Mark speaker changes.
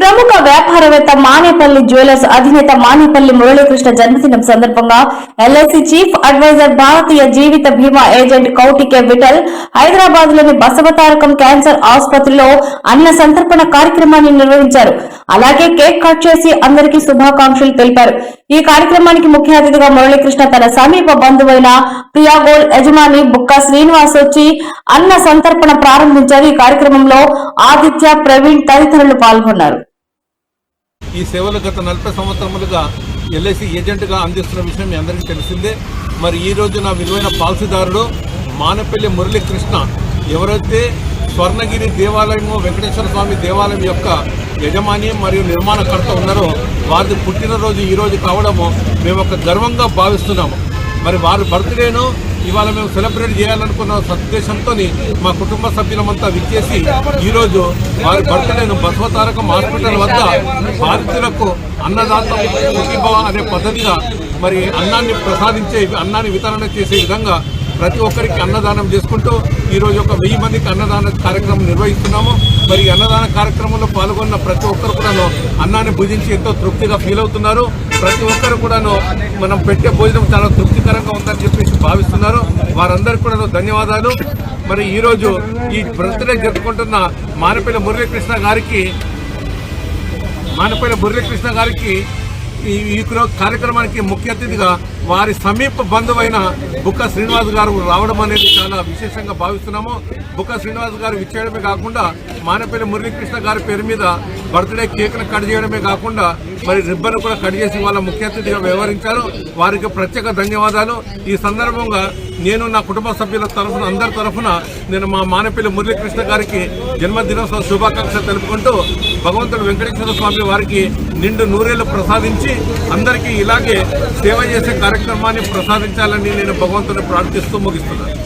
Speaker 1: ప్రముఖ వ్యాపారవేత్త మానేపల్లి జ్యువెలర్స్ అధినేత మానేపల్లి మురళీకృష్ణ జన్మదినం సందర్భంగా LIC chief advisor Bharatiya Jeevitha Bima agent Koutike Vithal హైదరాబాద్లోని బసవతారకం క్యాన్సర్ ఆసుపత్రిలో అన్న సంతర్పణ కార్యక్రమాన్ని నిర్వహించారు. అలాగే కేక్ కట్ చేసి అందరికీ శుభాకాంక్షలు తెలిపారు. ఈ కార్యక్రమానికి ముఖ్య అతిథిగా మురళీకృష్ణ తన సమీప బంధువైన ప్రియాగోల్ యజమాని బుక్క శ్రీనివాస్ వచ్చి అన్న సంతర్పణ ప్రారంభించారు. ఈ కార్యక్రమంలో ఆదిత్య ప్రవీణ్ తదితరులు పాల్గొన్నారు.
Speaker 2: ఈ సేవలు గత నలభై సంవత్సరములుగా ఎల్ఐసి ఏజెంట్గా అందిస్తున్న విషయం మీ అందరికీ తెలిసిందే. మరి ఈరోజు నా విలువైన పాలసీదారుడు మానపల్లి మురళీకృష్ణ ఎవరైతే స్వర్ణగిరి దేవాలయము వెంకటేశ్వర స్వామి దేవాలయం యొక్క యజమాని మరియు నిర్మాణకర్త ఉన్నారో వారిది పుట్టినరోజు ఈరోజు కావడము మేము ఒక గర్వంగా భావిస్తున్నాము. మరి వారి బర్త్డేను ఇవాళ మేము సెలబ్రేట్ చేయాలనుకున్న సదుద్దేశంతో మా కుటుంబ సభ్యులమంతా విచ్చేసి ఈరోజు వారి బర్త్డేను బసవతారకం హాస్పిటల్ వద్ద బాధితులకు అన్నదాత అనే పద్ధతిగా మరి అన్నాన్ని ప్రసాదించే అన్నాన్ని వితరణ చేసే విధంగా ప్రతి ఒక్కరికి అన్నదానం చేసుకుంటూ ఈరోజు ఒక వెయ్యి మందికి అన్నదాన కార్యక్రమం నిర్వహిస్తున్నాము. మరి అన్నదాన కార్యక్రమంలో పాల్గొన్న ప్రతి ఒక్కరు కూడాను అన్నాన్ని భుజించి ఎంతో తృప్తిగా ఫీల్ అవుతున్నారు. ప్రతి ఒక్కరు కూడాను మనం పెట్టే భోజనం చాలా తృప్తికరంగా ఉందని చెప్పేసి భావిస్తున్నారు. వారందరికీ కూడా ధన్యవాదాలు. మరి ఈరోజు ఈ బర్త్డే జరుపుకుంటున్న మానపల్లి మురళీకృష్ణ గారికి మానపల్లి మురళీకృష్ణ గారికి ఈ ఈ కార్యక్రమానికి ముఖ్య అతిథిగా వారి సమీప బంధువైన బుక్క శ్రీనివాస్ గారు రావడం అనేది చాలా విశేషంగా భావిస్తున్నాము. బుక్క శ్రీనివాస్ గారు ఇచ్చేయడమే కాకుండా మానపల్లి మురళీకృష్ణ గారి పేరు మీద బర్త్డే కేక్ను కట్ చేయడమే కాకుండా మరి రిబ్బన్ కూడా కట్ చేసి వాళ్ళ ముఖ్య అతిథిగా వ్యవహరించారు. వారికి ప్రత్యేక ధన్యవాదాలు. ఈ సందర్భంగా నేను నా కుటుంబ సభ్యుల తరఫున అందరి తరఫున నేను మా మానపల్లి మురళీకృష్ణ గారికి జన్మదినోత్సవ శుభాకాంక్షలు తెలుపుకుంటూ భగవంతుడు వెంకటేశ్వర స్వామి వారికి నిండు నూరేళ్ళు ప్రసాదించి అందరికీ ఇలాగే సేవ చేసే కార్యక్రమాన్ని ప్రసాదించాలని నేను భగవంతుని ప్రార్థిస్తూ ముగిస్తున్నాను.